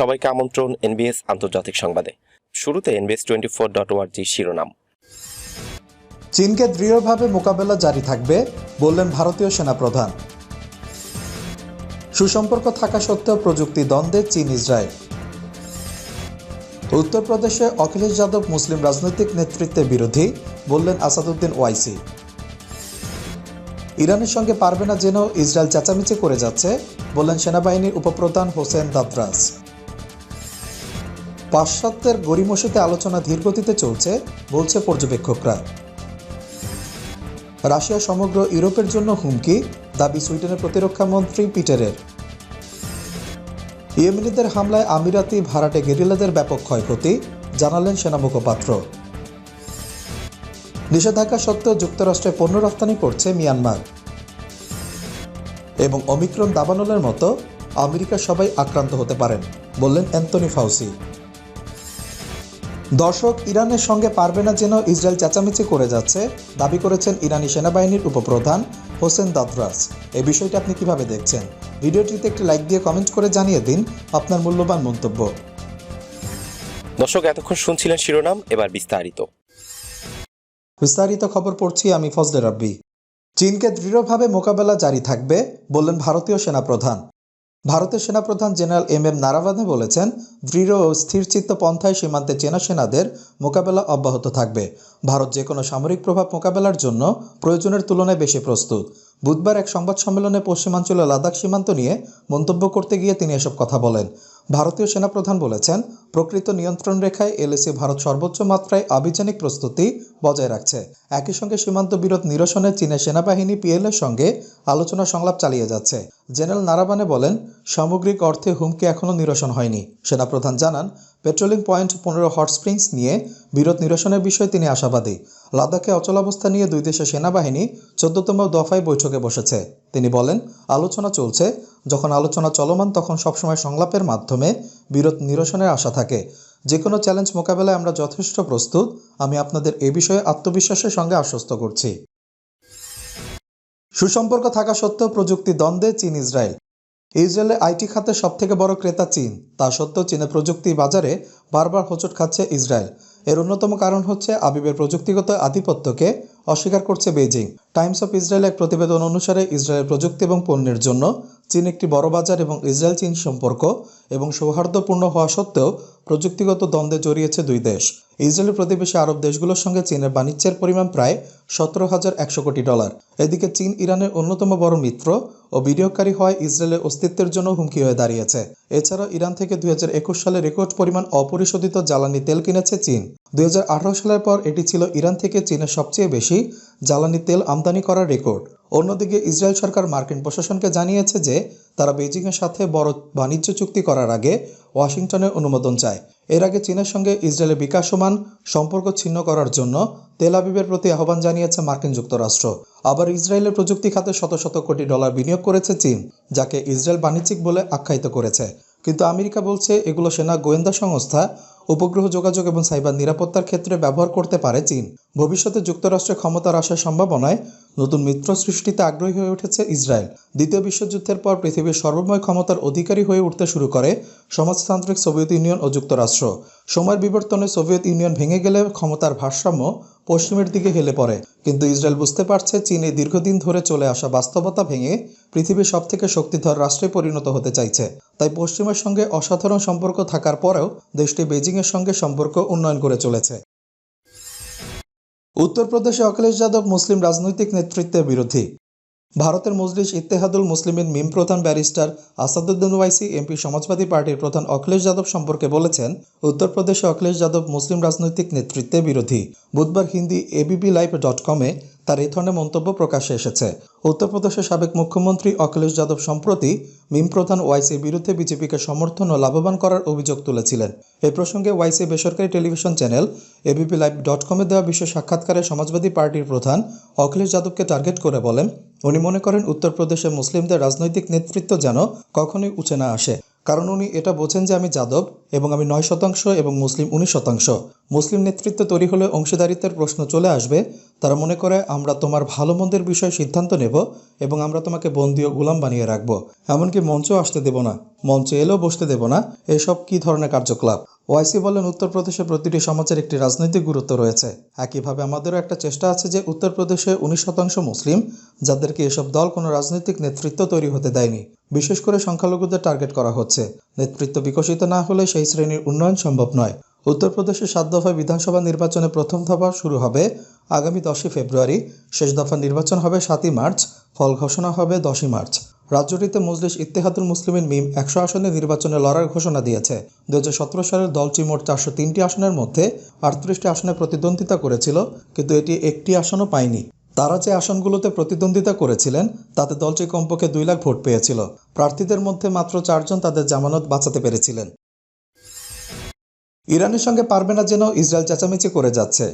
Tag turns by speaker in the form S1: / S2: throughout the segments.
S1: সবাইকে আমন্ত্রণ এনবিএস আন্তর্জাতিক সংবাদে। শুরুতে এনবিএস টোয়েন্টি ফোর ডট ওয়ার্জি শিরোনাম।
S2: চীনকে দৃঢ়ভাবে মোকাবেলা জারি থাকবে বললেন ভারতীয় সেনাপ্রধান। সুসম্পর্ক থাকা সত্ত্বেও প্রযুক্তি দ্বন্দ্বে চীন ইসরায়েল উত্তরপ্রদেশে অখিলেশ যাদব মুসলিম রাজনৈতিক নেতৃত্বের বিরোধী, বললেন আসাদুদ্দিন ওয়াইসি। ইরানের সঙ্গে পারবে না জেনেও ইসরায়েল চেঁচামেচি করে যাচ্ছে, বললেন সেনাবাহিনীর উপপ্রধান হোসেন দাদ্রাস পাশ্চাত্যের গরিমসিতে আলোচনা ধীরগতিতে চলছে, বলছে পর্যবেক্ষকরা। রাশিয়া সমগ্র ইউরোপের জন্য হুমকি, দাবি সুইডেনের প্রতিরক্ষা মন্ত্রী পিটারের। ইয়েমেনিদের হামলায় আমিরাতি ভাড়াটে গেরিলাদের ব্যাপক ক্ষয়ক্ষতি, জানালেন সেনা মুখপাত্র। নিষেধাজ্ঞা সত্ত্বেও যুক্তরাষ্ট্রে পণ্য রপ্তানি করছে মিয়ানমার। এবং অমিক্রণ দাবানলের মতো আমেরিকার সবাই আক্রান্ত হতে পারেন, বললেন অ্যান্টনি ফাউসি। দর্শক ইরানের সঙ্গে পারবে না যেন ইসরায়েল চেঁচামেচি করে যাচ্ছে দাবি করেছেন ইরানি সেনাবাহিনীর উপপ্রধান হোসেন দাদরাস এই বিষয়টি আপনি কীভাবে দেখছেন? ভিডিওটিতে একটি লাইক দিয়ে কমেন্ট করে জানিয়ে দিন আপনার মূল্যবান মন্তব্য।
S1: দর্শক এতক্ষণ শুনছিলেন শিরোনাম এবার বিস্তারিত।
S2: বিস্তারিত খবর পড়ছি আমি ফজলে রাব্বি। চীনকে দৃঢ়ভাবে মোকাবেলা জারি থাকবে বললেন ভারতীয় সেনাপ্রধান। ভারতের সেনাপ্রধান জেনারেল এম এম নারাবানে বলেছেন, দৃঢ় ও স্থিরচিত্ত পন্থায় সীমান্তে চেনা সেনাদের মোকাবেলা অব্যাহত থাকবে। ভারত যে কোনো সামরিক প্রভাব মোকাবেলার জন্য প্রয়োজনের তুলনায় বেশি প্রস্তুত। বুধবার এক সংবাদ সম্মেলনে পশ্চিমাঞ্চলে লাদাখ সীমান্ত নিয়ে মন্তব্য করতে গিয়ে তিনি এসব কথা বলেন। ভারতীয় সেনাপ্রধান বলেছেন, প্রকৃত নিয়ন্ত্রণ রেখায় এলএসি ভারত সর্বোচ্চ মাত্রায় আভিযানিক প্রস্তুতি বজায় রাখছে। একই সঙ্গে সীমান্ত বিরোধ নিরসনে চীনের সেনাবাহিনী পিএলের সঙ্গে আলোচনা সংলাপ চালিয়ে যাচ্ছে। জেনারেল নারাবানে বলেন, সামগ্রিক অর্থে হুমকি এখনও নিরসন হয়নি। সেনাপ্রধান জানান, পেট্রোলিং পয়েন্ট পনেরো হট স্প্রিংস নিয়ে বিরোধ নিরসনের বিষয়ে তিনি আশাবাদী। লাদাখে অচলাবস্থা নিয়ে দুই দেশের সেনাবাহিনী চোদ্দতম দফায় বৈঠকে বসেছে। তিনি বলেন, আলোচনা চলছে। যখন আলোচনা চলমান, তখন সবসময় সংলাপের মাধ্যমে বিরোধ নিরসনের আশা থাকে। যে কোনো চ্যালেঞ্জ মোকাবেলায় আমরা যথেষ্ট প্রস্তুত। আমি আপনাদের এ বিষয়ে আত্মবিশ্বাসের সঙ্গে আশ্বস্ত করছি। সুসম্পর্ক থাকা সত্ত্বেও প্রযুক্তি দ্বন্দ্বে চীন ইসরায়েল। ইসরায়েলের আইটি খাতে সবথেকে বড় ক্রেতা চীন। তা সত্ত্বেও চীনের প্রযুক্তি বাজারে বারবার হোঁচট খাচ্ছে ইসরায়েল। এর অন্যতম কারণ হচ্ছে আবিবের প্রযুক্তিগত আধিপত্যকে অস্বীকার করছে বেইজিং। টাইমস অফ ইসরায়েল এক প্রতিবেদন অনুসারে ইসরায়েল প্রযুক্তি এবং পণ্যের জন্য চীন একটি বড় বাজার এবং ইসরায়েল চীন সম্পর্ক এবং সৌহার্দ্যপূর্ণ হওয়া সত্ত্বেও প্রযুক্তিগত দ্বন্দ্বে জড়িয়েছে দুই দেশ। ইসরায়েলের প্রতিবেশী আরব দেশগুলোর সঙ্গে চীনের বাণিজ্যের পরিমাণ প্রায় সতেরো হাজার একশো কোটি ডলার। এদিকে চীন ইরানের অন্যতম বড় মিত্র ও বিনিয়োগকারী হওয়ায় ইসরায়েলের অস্তিত্বের জন্য হুমকি হয়ে দাঁড়িয়েছে। এছাড়াও ইরান থেকে দুই হাজার একুশ সালে রেকর্ড পরিমাণ অপরিশোধিত জ্বালানি তেল কিনেছে চীন। দুই হাজার আঠারো সালের পর এটি ছিল ইরান থেকে চীনের সবচেয়ে বেশি জ্বালানি তেল আমদানি করার রেকর্ড। অন্যদিকে ইসরায়েল সরকার মার্কিন প্রশাসনকে জানিয়েছে যে, তারা বেজিংয়ের সাথে বড় বাণিজ্য চুক্তি করার আগে ওয়াশিংটনের অনুমোদন চায়। এর আগে চীনের সঙ্গে ইসরায়েলের বিকাশমান সম্পর্ক ছিন্ন করার জন্য তেল আবিবের প্রতি আহ্বান জানিয়েছে মার্কিন যুক্তরাষ্ট্র। আবার ইসরায়েলের প্রযুক্তি খাতে শত শত কোটি ডলার বিনিয়োগ করেছে চীন, যাকে ইসরায়েল বাণিজ্যিক বলে আখ্যায়িত করেছে। কিন্তু আমেরিকা বলছে, এগুলো সেনা গোয়েন্দা সংস্থা উপগ্রহ যোগাযোগ এবং সাইবার নিরাপত্তার ক্ষেত্রে ব্যবহার করতে পারে চীন। ভবিষ্যতে যুক্তরাষ্ট্রের ক্ষমতার আসার সম্ভাবনায় নতুন মিত্র সৃষ্টিতে আগ্রহী হয়ে উঠেছে ইসরায়েল। দ্বিতীয় বিশ্বযুদ্ধের পর পৃথিবীর সর্বময় ক্ষমতার অধিকারী হয়ে উঠতে শুরু করে সমাজতান্ত্রিক সোভিয়েত ইউনিয়ন ও যুক্তরাষ্ট্র। সময়ের বিবর্তনে সোভিয়েত ইউনিয়ন ভেঙে গেলে ক্ষমতার ভারসাম্য পশ্চিমের দিকে হেলে পড়ে। কিন্তু ইসরায়েল বুঝতে পারছে চীন দীর্ঘদিন ধরে চলে আসা বাস্তবতা ভেঙে পৃথিবীর সবথেকে শক্তিধর রাষ্ট্রে পরিণত হতে চাইছে। তাই পশ্চিমের সঙ্গে অসাধারণ সম্পর্ক থাকার পরেও দেশটি বেজিংয়ের সঙ্গে সম্পর্ক উন্নয়ন করে চলেছে। উত্তরপ্রদেশে অখিলেশ যাদব মুসলিম রাজনৈতিক নেতৃত্বের বিরোধী। ভারতের মজলিস ইত্তেহাদুল মুসলিমের মিম প্রধান ব্যারিস্টার আসাদুদ্দিন ওয়াইসি এমপি সমাজবাদী পার্টির প্রধান অখিলেশ যাদব সম্পর্কে বলেছেন, উত্তরপ্রদেশে অখিলেশ যাদব মুসলিম রাজনৈতিক নেতৃত্বে বিরোধী। বুধবার হিন্দি এবিপি লাইভ ডট কমে তার এই ধরনের মন্তব্য প্রকাশ্যে এসেছে। উত্তরপ্রদেশের সাবেক মুখ্যমন্ত্রী অখিলেশ যাদব সম্প্রতি মিম প্রধান ওয়াইসির বিরুদ্ধে বিজেপিকে সমর্থন ও লাভবান করার অভিযোগ তুলেছিলেন। এ প্রসঙ্গে ওয়াইসি বেসরকারি television channel ABP live dot কমে দেওয়া বিশেষ সাক্ষাৎকারে সমাজবাদী পার্টির প্রধান অখিলেশ যাদবকে টার্গেট করে বলেন, উনি মনে করেন উত্তরপ্রদেশে মুসলিমদের রাজনৈতিক নেতৃত্ব যেন কখনোই উঠে না আসে। কারণ উনি এটা বোঝেন যে আমি যাদব এবং আমি নয় শতাংশ এবং মুসলিম উনিশ শতাংশ। মুসলিম নেতৃত্ব তৈরি হলে অংশীদারিত্বের প্রশ্ন চলে আসবে তারা মনে করে, আমরা তোমার ভালো মন্দের বিষয়ে সিদ্ধান্ত নেব এবং আমরা তোমাকে বন্দী ও গোলাম বানিয়ে রাখব। এমনকি মঞ্চও আসতে দেব না, মঞ্চে এলেও বসতে দেব না। এসব কি ধরনের কার্যকলাপ? ওয়াইসি বলেন, উত্তরপ্রদেশে প্রতিটি সমাজের একটি রাজনৈতিক গুরুত্ব রয়েছে। একইভাবে আমাদেরও একটা চেষ্টা আছে যে উত্তরপ্রদেশে উনিশ শতাংশ মুসলিম, যাদেরকে এসব দল কোনো রাজনৈতিক নেতৃত্ব তৈরি হতে দেয়নি। বিশেষ করে সংখ্যালঘুদের টার্গেট করা হচ্ছে। নেতৃত্ব বিকশিত না হলে সেই শ্রেণির উন্নয়ন সম্ভব নয়। উত্তরপ্রদেশের সাত দফা বিধানসভা নির্বাচনে প্রথম দফা শুরু হবে আগামী দশই ফেব্রুয়ারি। শেষ দফা নির্বাচন হবে সাতই মার্চ, ফল ঘোষণা হবে দশই মার্চ। রাজ্যটিতে মজলিস ইত্তেহাদুল মুসলিমের মিম একশো আসনে নির্বাচনে লড়ার ঘোষণা দিয়েছে। দু হাজার সতেরো সালের দলটি মোট চারশো তিনটি আসনের মধ্যে আটত্রিশটি আসনে প্রতিদ্বন্দ্বিতা করেছিল, কিন্তু এটি একটি আসনও পায়নি। তারা যে আসনগুলোতে প্রতিদ্বন্দ্বিতা করেছিলেন, তাতে দলটি কমপক্ষে দুই লাখ ভোট পেয়েছিল। প্রার্থীদের মধ্যে মাত্র চারজন তাদের জামানত বাঁচাতে পেরেছিলেন। ইরানের সঙ্গে পারবে না যেন ইসরায়েল চেঁচামেচি করে যাচ্ছে।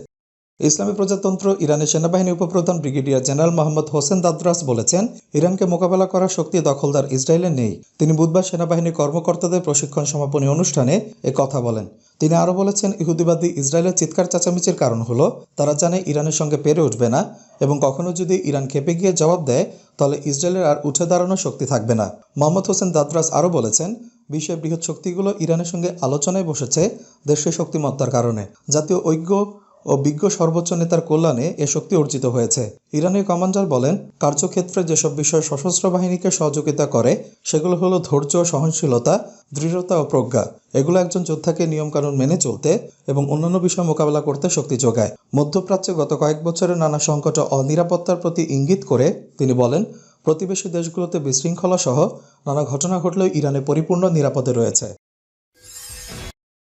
S2: ইসলামী প্রজাতন্ত্র ইরানের সেনাবাহিনী উপপ্রধান brigadier general Mohammad Hossein Dadras বলেছেন, ইরানকে মোকাবেলা করার শক্তি দখলদার ইসরায়েলের নেই। তিনি বুধবার সেনাবাহিনীর কর্মকর্তাদের প্রশিক্ষণ সমাপনী অনুষ্ঠানে এ কথা বলেন। তিনি আরও বলেছেন, ইহুদিবাদী ইসরায়েলের চিৎকার চেঁচামেচির কারণ হলো, তারা জানে ইরানের সঙ্গে পেরে উঠবে না এবং কখনো যদি ইরান খেপে গিয়ে জবাব দেয়, তাহলে ইসরায়েলের আর উঠে দাঁড়ানোর শক্তি থাকবে না। মোহাম্মদ হোসেন দাদরাস আরও বলেছেন, বিশ্বের বৃহৎ শক্তিগুলো ইরানের সঙ্গে আলোচনায় বসেছে দেশের শক্তিমত্তার কারণে। জাতীয় ঐক্য ও বিজ্ঞ সর্বোচ্চ নেতার কল্যাণে এ শক্তি অর্জিত হয়েছে। ইরানের কমান্ডার বলেন, কার্যক্ষেত্রে যেসব বিষয় সশস্ত্র বাহিনীকে সহযোগিতা করে, সেগুলো হলো ধৈর্য, সহনশীলতা, দৃঢ়তা ও প্রজ্ঞা। এগুলো একজন যোদ্ধাকে নিয়মকানুন মেনে চলতে এবং অন্যান্য বিষয় মোকাবেলা করতে শক্তি যোগায়। মধ্যপ্রাচ্যে গত কয়েক বছরের নানা সংকট ও অনিরাপত্তার প্রতি ইঙ্গিত করে তিনি বলেন, প্রতিবেশী দেশগুলোতে বিশৃঙ্খলা সহ নানা ঘটনা ঘটলেও ইরানে পরিপূর্ণ নিরাপদে রয়েছে।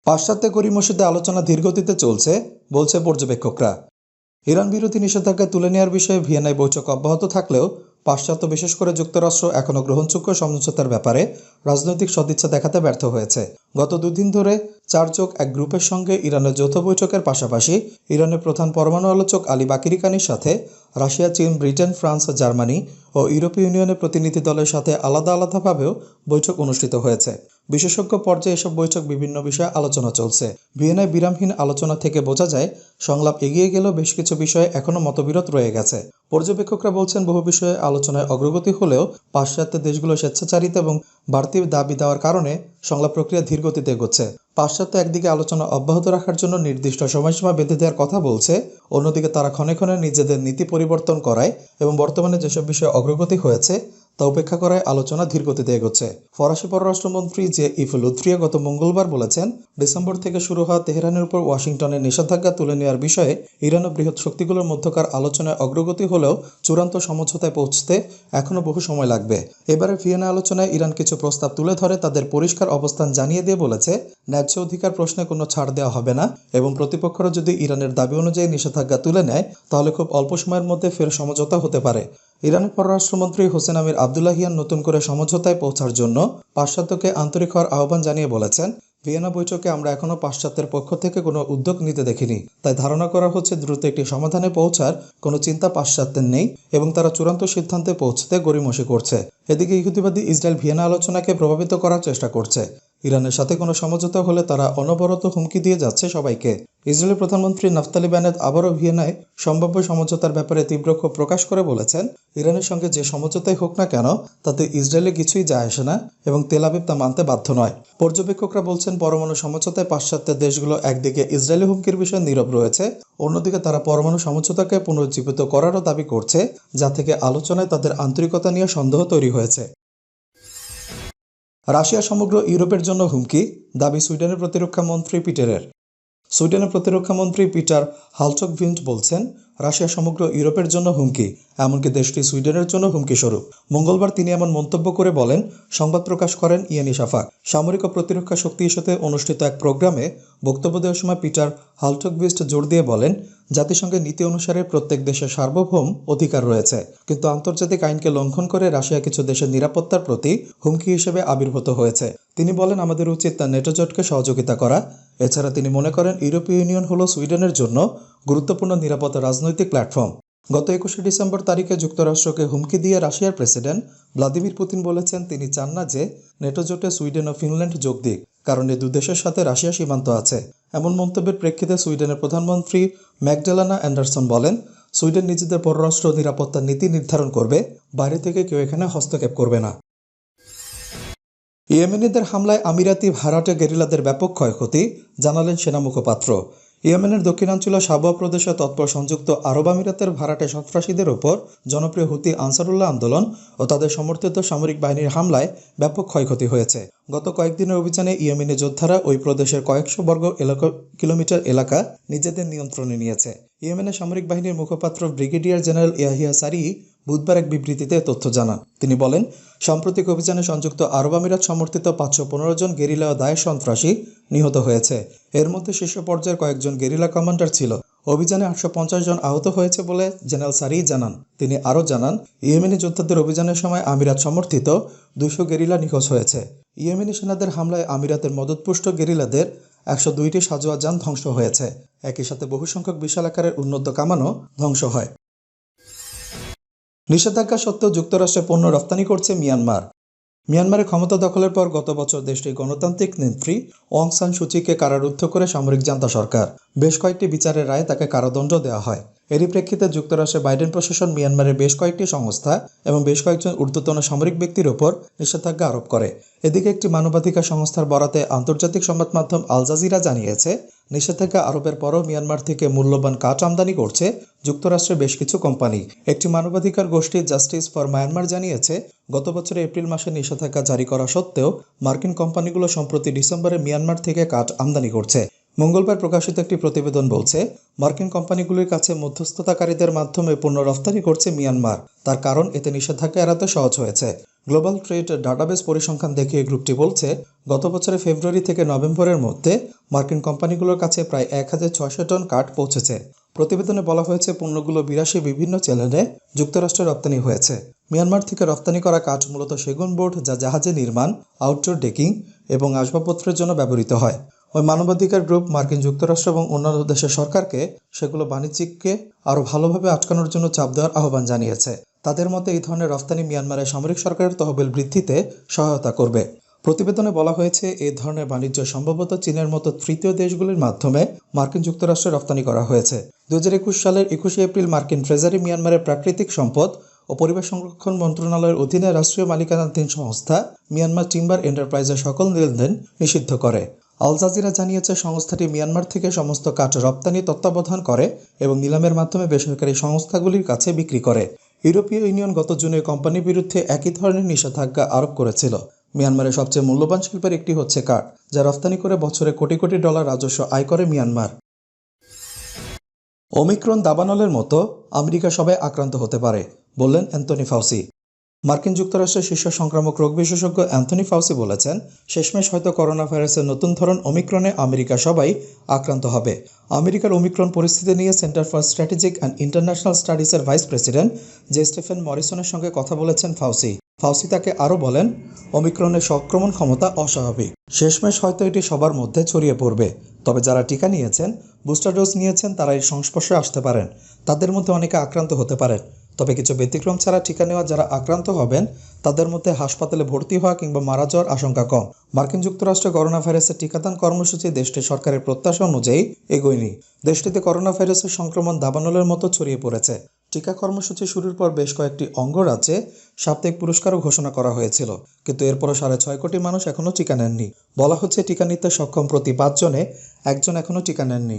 S2: পাশ্চাত্য গরিব মসজিদে আলোচনা ধীরগতিতে চলছে, বলছে পর্যবেক্ষকরা। ইরান বিরোধী নিষেধাজ্ঞা তুলে নেওয়ার বিষয়ে ভিয়েনায় বৈঠক অব্যাহত থাকলেও পাশ্চাত্য, বিশেষ করে যুক্তরাষ্ট্র, এখনও গ্রহণযোগ্য সমঝোতার ব্যাপারে রাজনৈতিক সদিচ্ছা দেখাতে ব্যর্থ হয়েছে। গত দুদিন ধরে চার চোখ এক গ্রুপের সঙ্গে ইরানের যৌথ বৈঠকের পাশাপাশি ইরানের প্রধান পরমাণু আলোচক আলী বাকিরিকানির সাথে রাশিয়া, চীন, ব্রিটেন, ফ্রান্স, জার্মানি ও ইউরোপীয় ইউনিয়নের প্রতিনিধি দলের সাথে আলাদা আলাদাভাবেও বৈঠক অনুষ্ঠিত হয়েছে। বিশেষজ্ঞ পর্যায়ে এসব বৈঠক বিভিন্ন বিষয়ে আলোচনা চলছে। ভিয়েনায় বিরামহীন আলোচনা থেকে বোঝা যায়, সংলাপ এগিয়ে গেলেও বেশ কিছু বিষয়ে এখনও মতবিরোধ রয়ে গেছে। পর্যবেক্ষকরা বলছেন, বহু বিষয়ে আলোচনায় অগ্রগতি হলেও পাশ্চাত্য দেশগুলো স্বেচ্ছাচারিতা এবং বাড়তি দাবি দেওয়ার কারণে সংলাপ প্রক্রিয়া ধীরগতিতে এগোচ্ছে। পাশ্চাত্য একদিকে আলোচনা অব্যাহত রাখার জন্য নির্দিষ্ট সময়সীমা বেঁধে দেওয়ার কথা বলছে, অন্যদিকে তারা ক্ষণে ক্ষণে নিজেদের নীতি পরিবর্তন করায় এবং বর্তমানে যেসব বিষয়ে অগ্রগতি হয়েছে তা উপেক্ষা করায় আলোচনা ধীরগতিতে এগোচ্ছে। ফরাসি পররাষ্ট্রমন্ত্রী জে ইফুল উত্রিয়া গত মঙ্গলবার বলেছেন, ডিসেম্বর থেকে শুরু হওয়া তেহরানের উপর ওয়াশিংটনের নিষেধাজ্ঞা তুলে নেওয়ার বিষয়ে ইরান ও বৃহৎ শক্তিগুলোর মধ্যকার আলোচনায় অগ্রগতি হলেও চূড়ান্ত সমঝোতায় পৌঁছতে এখনও বহু সময় লাগবে। এবারে ভিয়েনা আলোচনায় ইরান কিছু প্রস্তাব তুলে ধরে তাদের পরিষ্কার অবস্থান জানিয়ে দিয়ে বলেছে, ন্যায্য অধিকার প্রশ্নে কোনো ছাড় দেওয়া হবে না এবং প্রতিপক্ষরা যদি ইরানের দাবি অনুযায়ী নিষেধাজ্ঞা তুলে নেয়, তাহলে খুব অল্প সময়ের মধ্যে ফের সমঝোতা হতে পারে। ইরানের পররাষ্ট্রমন্ত্রী হোসেন আমির আবদুল্লাহিয়ান নতুন করে সমঝোতায় পৌঁছার জন্য পাশ্চাত্যকে আন্তরিক হওয়ার আহ্বান জানিয়ে বলেছেন। ভিয়েনা বৈঠকে আমরা এখনও পাশ্চাত্যের পক্ষ থেকে কোনো উদ্যোগ নিতে দেখিনি, তাই ধারণা করা হচ্ছে দ্রুত একটি সমাধানে পৌঁছার কোনো চিন্তা পাশ্চাত্যের নেই এবং তারা চূড়ান্ত সিদ্ধান্তে পৌঁছতে গড়িমসি করছে। এদিকে ইহুদিবাদী ইসরায়েল ভিয়েনা আলোচনাকে প্রভাবিত করার চেষ্টা করছে। ইরানের সাথে কোনো সমঝোতা হলে তারা অনবরত হুমকি দিয়ে যাচ্ছে সবাইকে। ইসরায়েলের প্রধানমন্ত্রী নাফতালি ব্যানেত আবারও ভিয়েনায় সম্ভাব্য সমঝোতার ব্যাপারে তীব্র ক্ষোভ প্রকাশ করে বলেছেন, ইরানের সঙ্গে যে সমঝোতাই হোক না কেন, তাতে ইসরায়েলে কিছুই যায় আসে না এবং তেলাবিব তা মানতে বাধ্য নয়। পর্যবেক্ষকরা বলছেন, পরমাণু সমঝোতায় পাশ্চাত্যের দেশগুলো একদিকে ইসরায়েলি হুমকির বিষয়ে নীরব রয়েছে, অন্যদিকে তারা পরমাণু সমঝোতাকে পুনরুজ্জীবিত করারও দাবি করছে, যা থেকে আলোচনায় তাদের আন্তরিকতা নিয়ে সন্দেহ তৈরি হয়েছে। রাশিয়া সমগ্র ইউরোপের জন্য হুমকি, দাবি সুইডেনের প্রতিরক্ষা মন্ত্রী পিটারের। সুইডেনের প্রতিরক্ষা মন্ত্রী পিটার হালচক ভিন্ট বলছেন রাশিয়া সমগ্র ইউরোপের জন্য হুমকি, এমনকি দেশটি সুইডেনের জন্য হুমকি স্বরূপ মঙ্গলবার তিনি এমন মন্তব্য করে বলেন, সংবাদ প্রকাশ করেন ইয়ানি সাফাক সামরিক ও প্রতিরক্ষা শক্তি ইস্যুতে অনুষ্ঠিত এক প্রোগ্রামে বক্তব্য দেওয়ার সময় পিটার হালটকভিস্ট জোর দিয়ে বলেন, জাতিসংঘের নীতি অনুসারে প্রত্যেক দেশের সার্বভৌম অধিকার রয়েছে। কিন্তু আন্তর্জাতিক আইনকে লঙ্ঘন করে রাশিয়া কিছু দেশের নিরাপত্তার প্রতি হুমকি হিসেবে আবির্ভূত হয়েছে। তিনি বলেন, আমাদের উচিত তার নেটো জোটকে সহযোগিতা করা। এছাড়া তিনি মনে করেন, ইউরোপীয় ইউনিয়ন হল সুইডেনের জন্য গুরুত্বপূর্ণ নিরাপত্তা রাজনৈতিক প্ল্যাটফর্ম। গত একুশে ডিসেম্বর তারিখে যুক্তরাষ্ট্রকে হুমকি দিয়ে রাশিয়ার প্রেসিডেন্ট ভ্লাদিমির পুতিন বলেছেন তিনি চান না যে নেটো জোটে সুইডেন ও ফিনল্যান্ড যোগ দিক, কারণ এই দেশের সাথে রাশিয়া সীমান্ত আছে। এমন মন্তব্যের প্রেক্ষিতে সুইডেনের প্রধানমন্ত্রী ম্যাকডেলানা অ্যান্ডারসন বলেন, সুইডেন নিজেদের পররাষ্ট্র নিরাপত্তা নীতি নির্ধারণ করবে, বাইরে থেকে কেউ এখানে হস্তক্ষেপ করবে না। ইয়েমেনিদের হামলায় আমিরাতি ভাড়াটে গেরিলাদের ব্যাপক ক্ষয়ক্ষতি, জানালেন সেনা মুখপাত্র। ইয়েমেনের দক্ষিণাঞ্চল সাবোয়া প্রদেশে তৎপর সংযুক্ত আরব আমিরাতের ভাড়াটে সন্ত্রাসীদের ওপর জনপ্রিয় হুতি আনসারুল্লাহ আন্দোলন ও তাদের সমর্থিত সামরিক বাহিনীর হামলায় ব্যাপক ক্ষয়ক্ষতি হয়েছে। গত কয়েকদিনের অভিযানে ইয়েমেনি যোদ্ধারা ওই প্রদেশের কয়েকশো বর্গ এলাকা কিলোমিটার এলাকা নিজেদের নিয়ন্ত্রণে নিয়েছে। ইয়েমেনের সামরিক বাহিনীর মুখপাত্র ব্রিগেডিয়ার জেনারেল ইয়াহিয়া সারি বুধবার এক বিবৃতিতে তথ্য জানান। তিনি বলেন, সাম্প্রতিক অভিযানে সংযুক্ত আরব আমিরাত সমর্থিত পাঁচশো পনেরো জন গেরিলা ও দায়েশ সন্ত্রাসী নিহত হয়েছে। এর মধ্যে শীর্ষ পর্যায়ের কয়েকজন গেরিলা কমান্ডার ছিল। অভিযানে আটশো পঞ্চাশ জন আহত হয়েছে বলে জেনারেল সারি জানান। তিনি আরও জানান, ইয়েমেনি যোদ্ধাদের অভিযানের সময় আমিরাত সমর্থিত দুশো গেরিলা নিখোঁজ হয়েছে। ইয়েমেনি সেনাদের হামলায় আমিরাতের মদতপুষ্ট গেরিলাদের একশো দুইটি সাজোয়া যান ধ্বংস হয়েছে। একই সাথে বহু সংখ্যক বিশাল আকারের উন্নত কামানও ধ্বংস হয়। নিষেধাজ্ঞা সত্ত্বেও যুক্তরাষ্ট্রে পণ্য রপ্তানি করছে মিয়ানমার। মিয়ানমারে ক্ষমতা দখলের পর গত বছর দেশটির গণতান্ত্রিক নেত্রী অং সান সূচিকে কারারুদ্ধ করে সামরিক জান্তা সরকার। বেশ কয়েকটি বিচারের রায়ে তাকে কারাদণ্ড দেওয়া হয়। এরই প্রেক্ষিতে যুক্তরাষ্ট্রে বাইডেন প্রশাসন মিয়ানমারের বেশ কয়েকটি সংস্থা এবং বেশ কয়েকজন ঊর্ধ্বতন সামরিক ব্যক্তির ওপর নিষেধাজ্ঞা আরোপ করে। এদিকে একটি মানবাধিকার সংস্থার বরাতে আন্তর্জাতিক সংবাদ মাধ্যম আল জাজিরা জানিয়েছে, নিষেধাজ্ঞা আরোপের পরও মিয়ানমার থেকে মূল্যবান কাঠ আমদানি করছে যুক্তরাষ্ট্রের বেশ কিছু কোম্পানি। একটি মানবাধিকার গোষ্ঠী জাস্টিস ফর মায়ানমার জানিয়েছে, গত বছরের এপ্রিল মাসে নিষেধাজ্ঞা জারি করা সত্ত্বেও মার্কিন কোম্পানিগুলো সম্প্রতি ডিসেম্বরে মিয়ানমার থেকে কাঠ আমদানি করছে। মঙ্গলবার প্রকাশিত একটি প্রতিবেদন বলছে, মার্কিন কোম্পানিগুলির কাছে মধ্যস্থতাকারীদের মাধ্যমে পণ্য রফতানি করছে মিয়ানমার। তার কারণ, এতে নিষেধাজ্ঞা এড়াতে সহজ হয়েছে। গ্লোবাল ট্রেড ডাটাবেস পরিসংখ্যান দেখিয়ে গ্রুপটি বলছে, গত বছরের ফেব্রুয়ারি থেকে নভেম্বরের মধ্যে মার্কিন কোম্পানিগুলোর কাছে প্রায় এক হাজার ছয়শো টন কাঠ পৌঁছেছে। প্রতিবেদনে বলা হয়েছে, পণ্যগুলো বিরাশি বিভিন্ন চ্যানেলে যুক্তরাষ্ট্রে রপ্তানি হয়েছে। মিয়ানমার থেকে রপ্তানি করা কাঠ মূলত সেগুন বোর্ড যা জাহাজে নির্মাণ, আউটডোর ডেকিং এবং আসবাবপত্রের জন্য ব্যবহৃত হয়। ওই মানবাধিকার গ্রুপ, মার্কিন যুক্তরাষ্ট্র এবং অন্যান্য দেশের সরকারকে সেগুলো বাণিজ্যিককে আরও ভালোভাবে আটকানোর জন্য চাপ দেওয়ার আহ্বান জানিয়েছে। তাদের মতে এই ধরনের রফতানি মিয়ানমারের সামরিক সরকারের তহবিল বৃদ্ধিতে সহায়তা করবে। প্রতিবেদনে বলা হয়েছে, এই ধরনের বাণিজ্য সম্ভবত চীনের মতো তৃতীয় দেশগুলির মাধ্যমে মার্কিন যুক্তরাষ্ট্রে রপ্তানি করা হয়েছে। দু হাজার একুশ সালের একুশে এপ্রিল মার্কিন ট্রেজারি মিয়ানমারের প্রাকৃতিক সম্পদ ও পরিবেশ সংরক্ষণ মন্ত্রণালয়ের অধীনে রাষ্ট্রীয় মালিকানাধীন সংস্থা মিয়ানমার টিম্বার এন্টারপ্রাইজের সকল লেনদেন নিষিদ্ধ করে। আল জাজিরা জানিয়েছে, সংস্থাটি মিয়ানমার থেকে সমস্ত কাঠ রপ্তানি, তত্ত্বাবধান করে এবং নিলামের মাধ্যমে বেসরকারি সংস্থাগুলির কাছে বিক্রি করে। ইউরোপীয় ইউনিয়ন গত জুনে কোম্পানির বিরুদ্ধে একই ধরনের নিষেধাজ্ঞা আরোপ করেছিল। মিয়ানমারের সবচেয়ে মূল্যবান শিল্পের একটি হচ্ছে কাঠ, যা রপ্তানি করে বছরে কোটি কোটি ডলার রাজস্ব আয় করে মিয়ানমার। ওমিক্রন দাবানলের মতো আমেরিকা সবাই আক্রান্ত হতে পারে, বললেন অ্যান্থনি ফাউসি। মার্কিন যুক্তরাষ্ট্রের শীর্ষ সংক্রামক রোগ বিশেষজ্ঞ অ্যান্থনি ফাউসি বলেছেন, শেষমেশ হয়তো করোনা ভাইরাসের নতুন ধরন ওমিক্রনে আমেরিকা সবাই আক্রান্ত হবে। আমেরিকার ওমিক্রন পরিস্থিতি নিয়ে centre for strategic and international স্টাডিজের vice president J Stephen মরিসনের সঙ্গে কথা বলেছেন ফাউসি। ফাউসি তাকে আরও বলেন, ওমিক্রনের সংক্রমণ ক্ষমতা অস্বাভাবিক। শেষমেশ হয়তো এটি সবার মধ্যে ছড়িয়ে পড়বে। তবে যারা টিকা নিয়েছেন, বুস্টার ডোজ নিয়েছেন, তারা এই সংস্পর্শে আসতে পারেন। তাদের মধ্যে অনেকে আক্রান্ত হতে পারেন। তবে কিছু ব্যতিক্রম ছাড়া টিকা নেওয়া যারা আক্রান্ত হবেন, তাদের মধ্যে হাসপাতালে ভর্তি হওয়া কিংবা মারা যাওয়ার আশঙ্কা কম। মার্কিন যুক্তরাষ্ট্রে করোনা ভাইরাসের টিকাদান কর্মসূচি দেশটির সরকারের প্রত্যাশা অনুযায়ী এগোয়নি। দেশটিতে করোনা ভাইরাসের সংক্রমণ দাবানলের মতো ছড়িয়ে পড়েছে। টিকা কর্মসূচি শুরুর পর বেশ কয়েকটি অঙ্গরাজ্যে সাপ্তাহিক পুরস্কারও ঘোষণা করা হয়েছিল, কিন্তু এরপরও সাড়ে ছয় কোটি মানুষ এখনও টিকা নেননি। বলা হচ্ছে, টিকা নিতে সক্ষম প্রতি পাঁচজনে একজন এখনও টিকা নেননি।